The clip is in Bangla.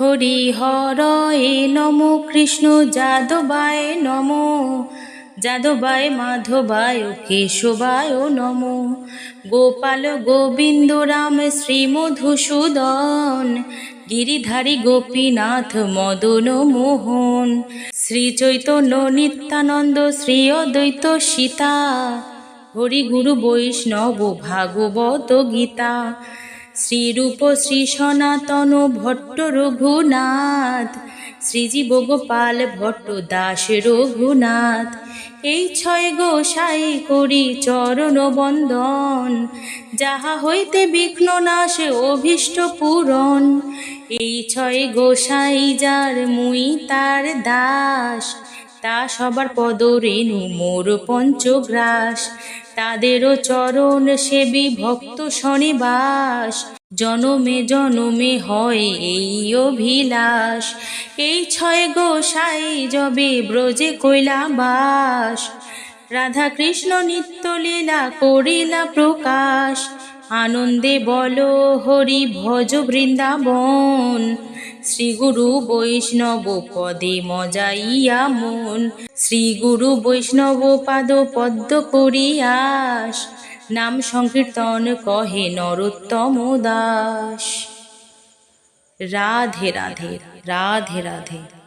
হরি হরয়ে নম কৃষ্ণ যাদবায় নম। যাদবায় মাধবায় কেশবায় নম। গোপাল গোবিন্দ রাম শ্রী মধুসূদন গিরিধারী গোপীনাথ মদন মোহন। শ্রী চৈতন্য নিত্যানন্দ, শ্রী অদ্বৈত সীতা। হরি গুরু বৈষ্ণব ভাগবত গীতা। শ্রীরূপ শ্রী সনাতন ভট্ট রঘুনাথ শ্রীজীব গোপাল ভট্ট দাস রঘুনাথ। এই ছয় গোসাই করি চরণ বন্দন, যাহা হইতে বিঘ্ন নাশে অভীষ্ট পূরণ। এই ছয় গোসাই যার মুই তার দাস তা সবার পদ রেণু মোর পঞ্চগ্রাস। তাদেরও চরণ সেবী ভক্ত শনিবাস। জনমে জনমে হয় এই অভিলাষ। এই ছয় গোসাই জবে ব্রজে কইলা বাস রাধা কৃষ্ণ নিত্য লীলা করিলা প্রকাশ। আনন্দে বলো হরি ভজ বৃন্দাবন। শ্রী গুরু বৈষ্ণব পদে মজাইয়া মন। শ্রী গুরু বৈষ্ণব পাদ পদ্ম করিয়াস। নাম সংকীর্তন কহে নরোত্তম দাস। রাধে রাধে রাধে রাধে।